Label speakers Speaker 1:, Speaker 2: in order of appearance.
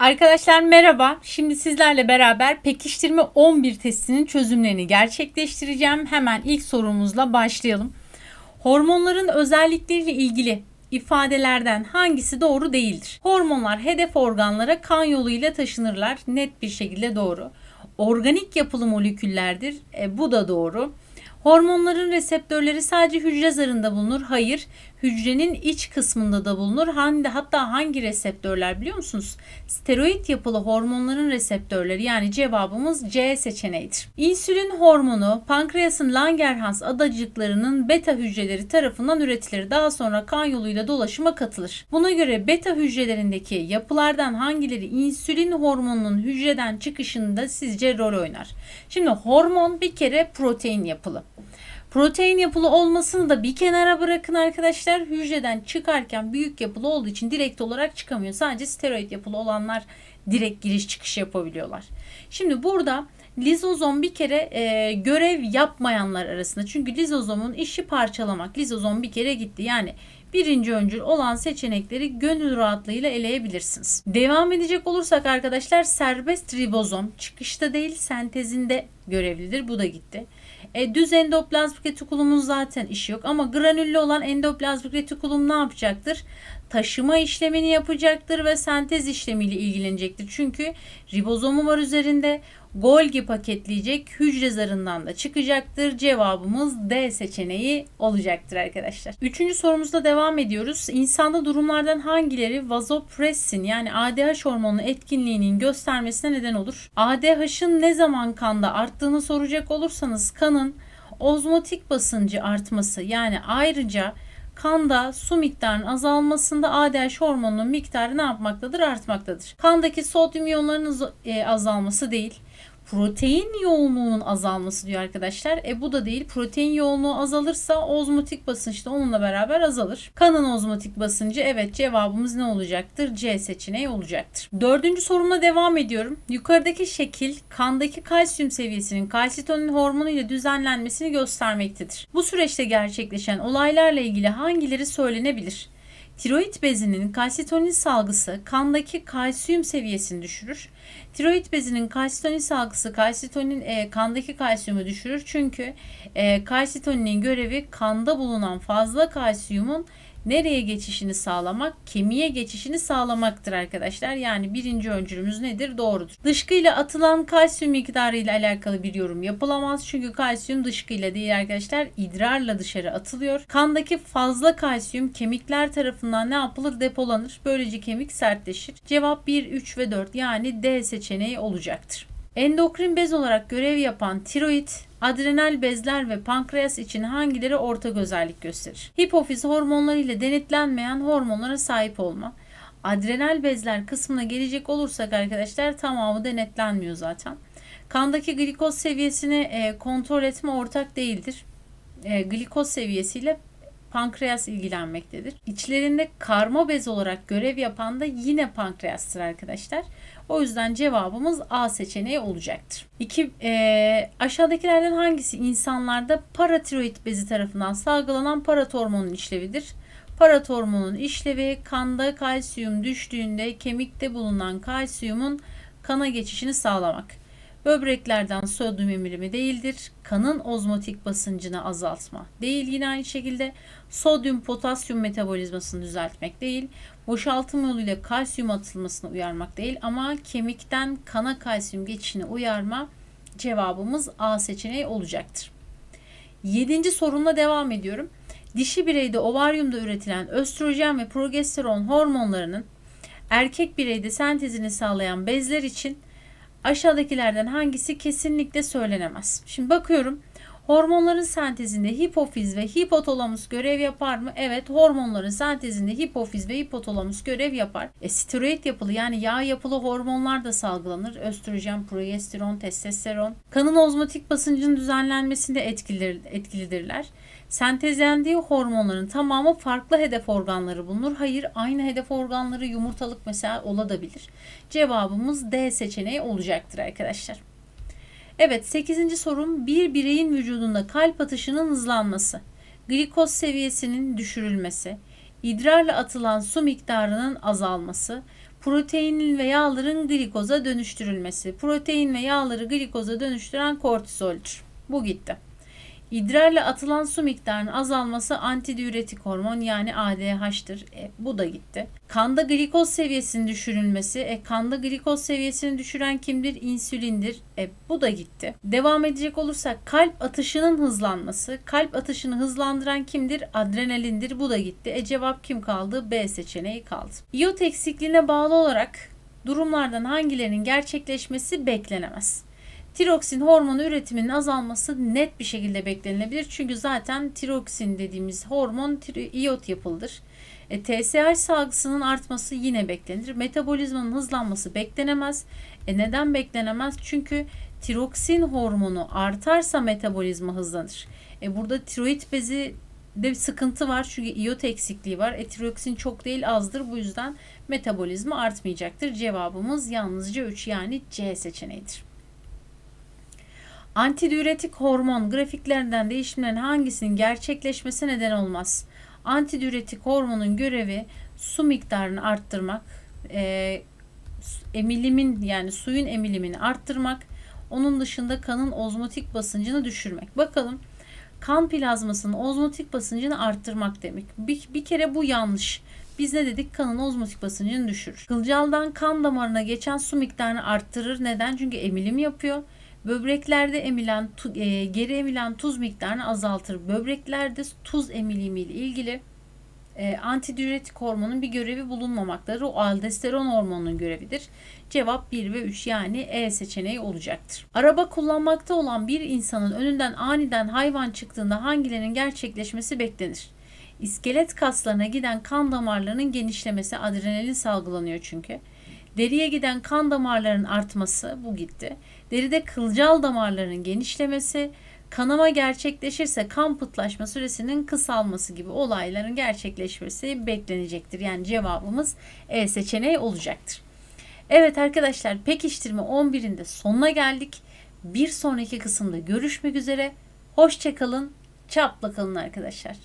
Speaker 1: Arkadaşlar merhaba. Şimdi sizlerle beraber pekiştirme 11 testinin çözümlerini gerçekleştireceğim. Hemen ilk sorumuzla başlayalım. Hormonların özellikleriyle ilgili ifadelerden hangisi doğru değildir? Hormonlar hedef organlara kan yoluyla taşınırlar. Net bir şekilde doğru. Organik yapılı moleküllerdir. E, bu da doğru. Hormonların reseptörleri sadece hücre zarında bulunur. Hayır, hücrenin iç kısmında da bulunur. Hangi, hatta hangi reseptörler biliyor musunuz? Steroid yapılı hormonların reseptörleri yani cevabımız C seçeneğidir. İnsülin hormonu pankreasın Langerhans adacıklarının beta hücreleri tarafından üretilir. Daha sonra kan yoluyla dolaşıma katılır. Buna göre beta hücrelerindeki yapılardan hangileri insülin hormonunun hücreden çıkışında sizce rol oynar? Şimdi hormon bir kere protein yapılı. Protein yapılı olmasını da bir kenara bırakın arkadaşlar. Hücreden çıkarken büyük yapılı olduğu için direkt olarak çıkamıyor. Sadece steroid yapılı olanlar direkt giriş çıkış yapabiliyorlar. Şimdi burada lizozom bir kere e, görev yapmayanlar arasında. Çünkü lizozomun işi parçalamak. Lizozom bir kere gitti. Yani birinci öncül olan seçenekleri gönül rahatlığıyla eleyebilirsiniz. Devam edecek olursak arkadaşlar serbest ribozom çıkışta değil sentezinde görevlidir. Bu da gitti. E, düz endoplazmik retikulumun zaten işi yok ama granüllü olan endoplazmik retikulum ne yapacaktır? Taşıma işlemini yapacaktır ve sentez işlemiyle ilgilenecektir. Çünkü ribozomu var üzerinde. Golgi paketleyecek hücre zarından da çıkacaktır. Cevabımız D seçeneği olacaktır arkadaşlar. Üçüncü sorumuzda devam ediyoruz. İnsanda durumlardan hangileri vazopressin yani ADH hormonu etkinliğinin göstermesine neden olur? ADH'ın ne zaman kanda arttığını soracak olursanız kanın ozmotik basıncı artması yani ayrıca kanda su miktarının azalmasında ADH hormonunun miktarı ne yapmaktadır? Artmaktadır. Kandaki sodyum iyonlarının e, azalması değil protein yoğunluğunun azalması diyor arkadaşlar. E bu da değil. Protein yoğunluğu azalırsa ozmotik basınç da onunla beraber azalır. Kanın ozmotik basıncı evet cevabımız ne olacaktır? C seçeneği olacaktır. Dördüncü sorumla devam ediyorum. Yukarıdaki şekil kandaki kalsiyum seviyesinin kalsitonin hormonu ile düzenlenmesini göstermektedir. Bu süreçte gerçekleşen olaylarla ilgili hangileri söylenebilir? Tiroid bezinin kalsitonin salgısı kandaki kalsiyum seviyesini düşürür. Tiroid bezinin kalsitonin salgısı kalsitonin e, kandaki kalsiyumu düşürür. Çünkü e, kalsitoninin görevi kanda bulunan fazla kalsiyumun nereye geçişini sağlamak? Kemiğe geçişini sağlamaktır arkadaşlar. Yani birinci öncülümüz nedir? Doğrudur. Dışkıyla atılan kalsiyum miktarı ile alakalı bir yorum yapılamaz. Çünkü kalsiyum dışkıyla değil arkadaşlar idrarla dışarı atılıyor. Kandaki fazla kalsiyum kemikler tarafından ne yapılır? Depolanır. Böylece kemik sertleşir. Cevap 1, 3 ve 4 yani D seçeneği olacaktır. Endokrin bez olarak görev yapan tiroid, adrenal bezler ve pankreas için hangileri ortak özellik gösterir? Hipofiz hormonları ile denetlenmeyen hormonlara sahip olma. Adrenal bezler kısmına gelecek olursak arkadaşlar tamamı denetlenmiyor zaten. Kandaki glikoz seviyesini e, kontrol etme ortak değildir. E, glikoz seviyesiyle pankreas ilgilenmektedir. İçlerinde karma bez olarak görev yapan da yine pankreastır arkadaşlar. O yüzden cevabımız A seçeneği olacaktır. İki, e, aşağıdakilerden hangisi insanlarda paratiroid bezi tarafından salgılanan paratormonun işlevidir? Paratormonun işlevi kanda kalsiyum düştüğünde kemikte bulunan kalsiyumun kana geçişini sağlamak. Böbreklerden sodyum emirimi değildir. Kanın ozmotik basıncını azaltma değil. Yine aynı şekilde sodyum potasyum metabolizmasını düzeltmek değil. Boşaltım yoluyla kalsiyum atılmasını uyarmak değil ama kemikten kana kalsiyum geçişini uyarma cevabımız A seçeneği olacaktır. Yedinci sorunla devam ediyorum. Dişi bireyde ovaryumda üretilen östrojen ve progesteron hormonlarının erkek bireyde sentezini sağlayan bezler için aşağıdakilerden hangisi kesinlikle söylenemez? Şimdi bakıyorum. Hormonların sentezinde hipofiz ve hipotalamus görev yapar mı? Evet, hormonların sentezinde hipofiz ve hipotalamus görev yapar. E, steroid yapılı yani yağ yapılı hormonlar da salgılanır. Östrojen, progesteron, testosteron. Kanın ozmotik basıncının düzenlenmesinde etkilidir, etkilidirler. Sentezlendiği hormonların tamamı farklı hedef organları bulunur. Hayır, aynı hedef organları yumurtalık mesela olabilir. Cevabımız D seçeneği olacaktır arkadaşlar. Evet 8. sorum bir bireyin vücudunda kalp atışının hızlanması, glikoz seviyesinin düşürülmesi, idrarla atılan su miktarının azalması, Proteinin ve yağların glikoza dönüştürülmesi. Protein ve yağları glikoza dönüştüren kortizoldür. Bu gitti. İdrarla atılan su miktarının azalması antidiüretik hormon yani ADH'tır. E, bu da gitti. Kanda glikoz seviyesinin düşürülmesi. E, kanda glikoz seviyesini düşüren kimdir? İnsülindir. E, bu da gitti. Devam edecek olursak kalp atışının hızlanması. Kalp atışını hızlandıran kimdir? Adrenalindir. Bu da gitti. E, cevap kim kaldı? B seçeneği kaldı. İyot eksikliğine bağlı olarak durumlardan hangilerinin gerçekleşmesi beklenemez. Tiroksin hormonu üretiminin azalması net bir şekilde beklenilebilir. Çünkü zaten tiroksin dediğimiz hormon iyot yapılıdır. E, TSH salgısının artması yine beklenir. Metabolizmanın hızlanması beklenemez. E, neden beklenemez? Çünkü tiroksin hormonu artarsa metabolizma hızlanır. E, burada tiroid bezi de bir sıkıntı var çünkü iyot eksikliği var. E, tiroksin çok değil azdır bu yüzden metabolizma artmayacaktır. Cevabımız yalnızca 3 yani C seçeneğidir. Antidiüretik hormon grafiklerinden değişimlerin hangisinin gerçekleşmesi neden olmaz? Antidiüretik hormonun görevi su miktarını arttırmak, e, emilimin yani suyun emilimini arttırmak, onun dışında kanın ozmotik basıncını düşürmek. Bakalım kan plazmasının ozmotik basıncını arttırmak demek. Bir, bir kere bu yanlış. Biz ne dedik? Kanın ozmotik basıncını düşürür. Kılcaldan kan damarına geçen su miktarını arttırır. Neden? Çünkü emilim yapıyor. Böbreklerde emilen tu- e, geri emilen tuz miktarını azaltır. Böbreklerde tuz emilimi ile ilgili e, antidiüretik hormonun bir görevi bulunmamaktadır. O aldosteron hormonunun görevidir. Cevap 1 ve 3 yani E seçeneği olacaktır. Araba kullanmakta olan bir insanın önünden aniden hayvan çıktığında hangilerinin gerçekleşmesi beklenir? İskelet kaslarına giden kan damarlarının genişlemesi adrenalin salgılanıyor çünkü. Deriye giden kan damarlarının artması bu gitti. Deride kılcal damarların genişlemesi, kanama gerçekleşirse kan pıtlaşma süresinin kısalması gibi olayların gerçekleşmesi beklenecektir. Yani cevabımız E seçeneği olacaktır. Evet arkadaşlar pekiştirme 11'in de sonuna geldik. Bir sonraki kısımda görüşmek üzere. Hoşçakalın, çapla kalın arkadaşlar.